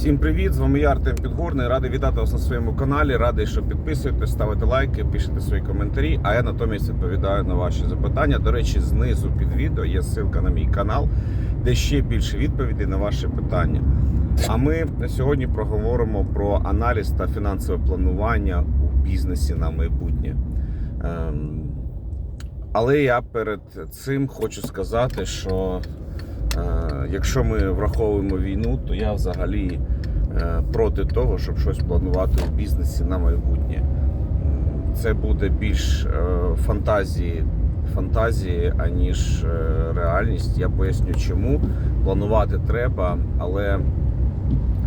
Всім привіт! З вами я Артем Підгорний. Радий вітати вас на своєму каналі. Радий, що підписуєтесь, ставите лайки, пишете свої коментарі. А я натомість відповідаю на ваші запитання. До речі, знизу під відео є ссылка на мій канал, де ще більше відповідей на ваші питання. А ми сьогодні проговоримо про аналіз та фінансове планування у бізнесі на майбутнє. Ем, Але я перед цим хочу сказати, що Якщо ми враховуємо війну, то я взагалі е, проти того, щоб щось планувати в бізнесі на майбутнє. Це буде більш е, фантазії, фантазії, аніж е, реальність. Я поясню, чому планувати треба, але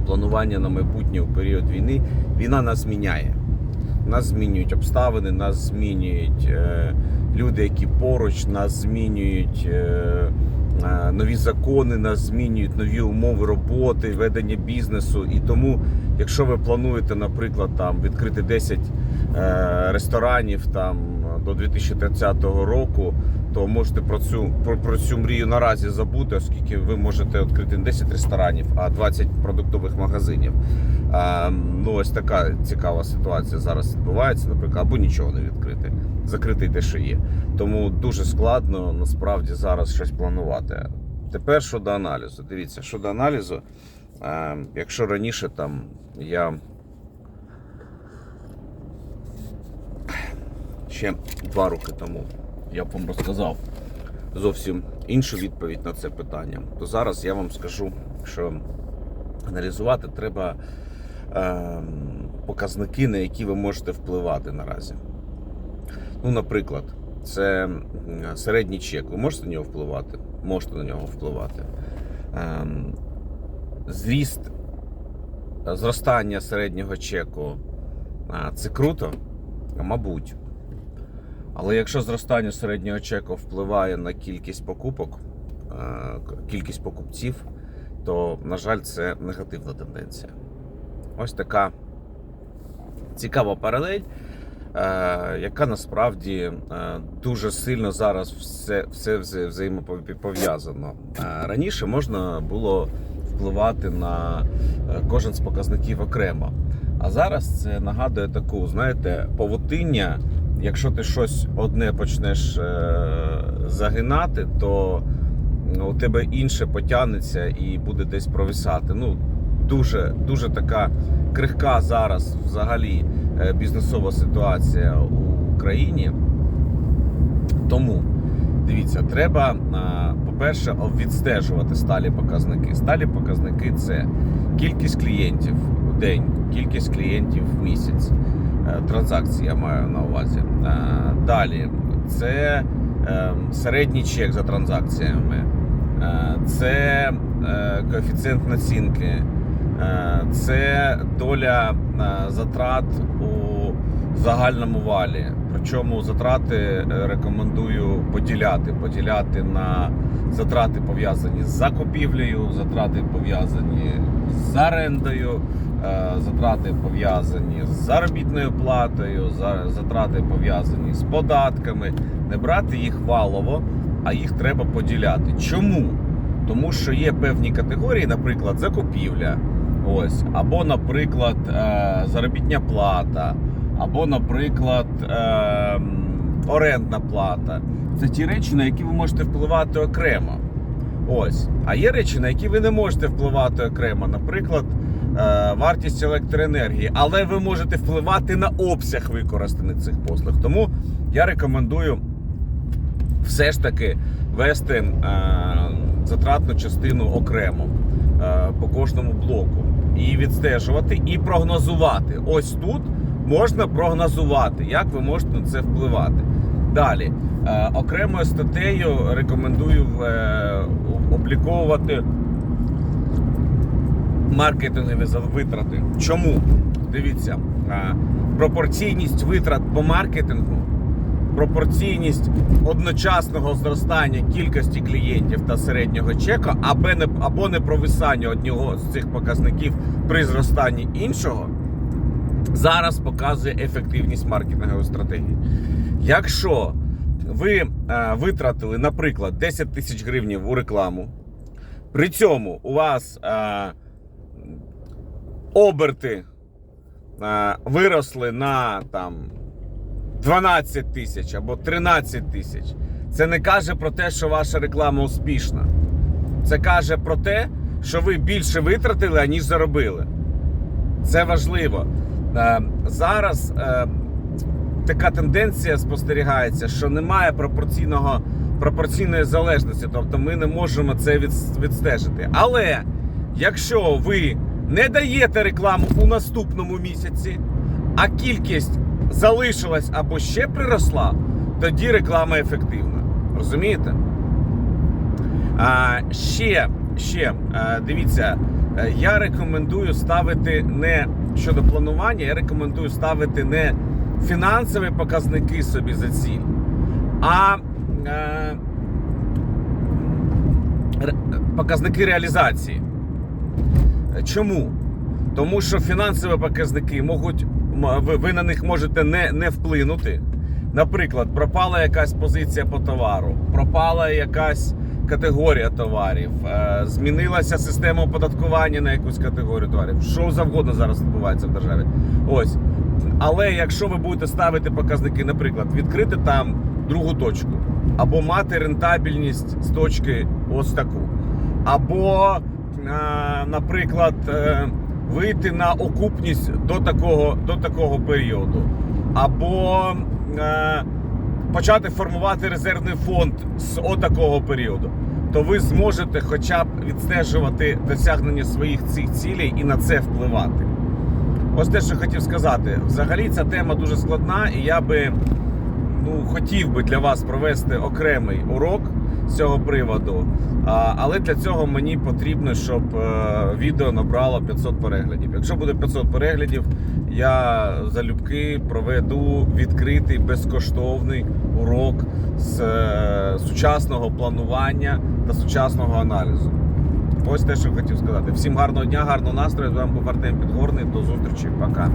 планування на майбутнє у період війни війна нас міняє. Нас змінюють обставини, нас змінюють е, люди, які поруч, нас змінюють. Е, нові закони нас змінюють, нові умови роботи, ведення бізнесу. І тому, якщо ви плануєте, наприклад, там відкрити 10 е, ресторанів там до 2030 року, то можете про цю про, про цю мрію наразі забути, оскільки ви можете відкрити не 10 ресторанів, а 20 продуктових магазинів. Е, ну ось така цікава ситуація зараз відбувається, наприклад, або нічого не відкрити, закрити те, що є. Тому дуже складно насправді зараз щось планувати. Тепер щодо аналізу. Дивіться, щодо аналізу, е, якщо раніше там я ще два роки тому я б вам розказав зовсім іншу відповідь на це питання, то зараз я вам скажу, що аналізувати треба е, показники, на які ви можете впливати наразі. Ну, наприклад, це середній чек. Ви можете на нього впливати? Можете на нього впливати. Ем, Зріст, е, зростання середнього чеку це круто? Мабуть. Але якщо зростання середнього чеку впливає на кількість покупок, е, кількість покупців, то, на жаль, це негативна тенденція. Ось така цікава паралель е, яка насправді е, дуже сильно зараз все, все вза- взаємопов'язано. Раніше можна було впливати на кожен з показників окремо. А зараз це нагадує таку, знаєте, павутиння. Якщо ти щось одне почнеш е, загинати, то ну, у тебе інше потягнеться і буде десь провисати. Ну, дуже, дуже така крихка зараз взагалі е, бізнесова ситуація у Україні. Тому дивіться, треба, е, по-перше, відстежувати сталі показники. Сталі показники це кількість клієнтів в день, кількість клієнтів в місяць. Е, Транзакції я маю на увазі. Е, Далі це е, середній чек за транзакціями, це коефіцієнт націнки. Це доля затрат у загальному валі. Причому затрати рекомендую поділяти. Поділяти на затрати пов'язані з закупівлею, затрати пов'язані з орендою, затрати пов'язані з заробітною платою, затрати пов'язані з податками. Не брати їх валово, а їх треба поділяти. Чому? Тому що є певні категорії, наприклад, закупівля. Ось, або, наприклад, е, заробітня плата, або, наприклад, е, орендна плата. Це ті речі, на які ви можете впливати окремо. Ось. А є речі, на які ви не можете впливати окремо. Наприклад, е, вартість електроенергії, але ви можете впливати на обсяг використаних цих послуг. Тому я рекомендую все ж таки вести е, затратну частину окремо е, по кожному блоку і відстежувати, і прогнозувати. Ось тут можна прогнозувати, як ви можете на це впливати. Далі, е, окремою статтею рекомендую е, обліковувати маркетингові витрати. Чому? Дивіться, пропорційність витрат по маркетингу пропорційність одночасного зростання кількості клієнтів та середнього чека, або не провисання одного з цих показників при зростанні іншого, зараз показує ефективність маркетингової стратегії. Якщо ви е, витратили, наприклад, 10 тисяч гривень у рекламу, при цьому у вас е, оберти е, виросли на там 12 тисяч або 13 тисяч, це не каже про те, що ваша реклама успішна. Це каже про те, що ви більше витратили, аніж заробили. Це важливо. Е, Зараз е, така тенденція спостерігається, що немає пропорційного, пропорційної залежності. Тобто ми не можемо це від, відстежити. Але якщо ви не даєте рекламу у наступному місяці, а кількість залишилась або ще приросла, тоді реклама ефективна. Розумієте? А, ще, ще, дивіться, е, я рекомендую ставити не щодо планування, я рекомендую ставити не фінансові показники собі за ціль, а е, показники реалізації. Чому? Тому що фінансові показники можуть, ви, на них можете не, не вплинути. Наприклад, пропала якась позиція по товару, пропала якась категорія товарів, е, змінилася система оподаткування на якусь категорію товарів. Що завгодно зараз відбувається в державі. Ось. Але якщо ви будете ставити показники, наприклад, відкрити там другу точку, або мати рентабельність з точки ось таку, або, наприклад, е, вийти на окупність до такого, до такого періоду, або е, почати формувати резервний фонд з отакого періоду, то ви зможете хоча б відстежувати досягнення своїх цих цілей і на це впливати. Ось те, що хотів сказати. Взагалі ця тема дуже складна, і я би ну, хотів би для вас провести окремий урок з цього приводу. Але для цього мені потрібно, щоб е, відео набрало 500 переглядів. Якщо буде 500 переглядів, я залюбки проведу відкритий безкоштовний урок з е, сучасного планування та сучасного аналізу. Ось те, що хотів сказати. Всім гарного дня, гарного настрою. З вами був Артем Підгорний. До зустрічі. Пока.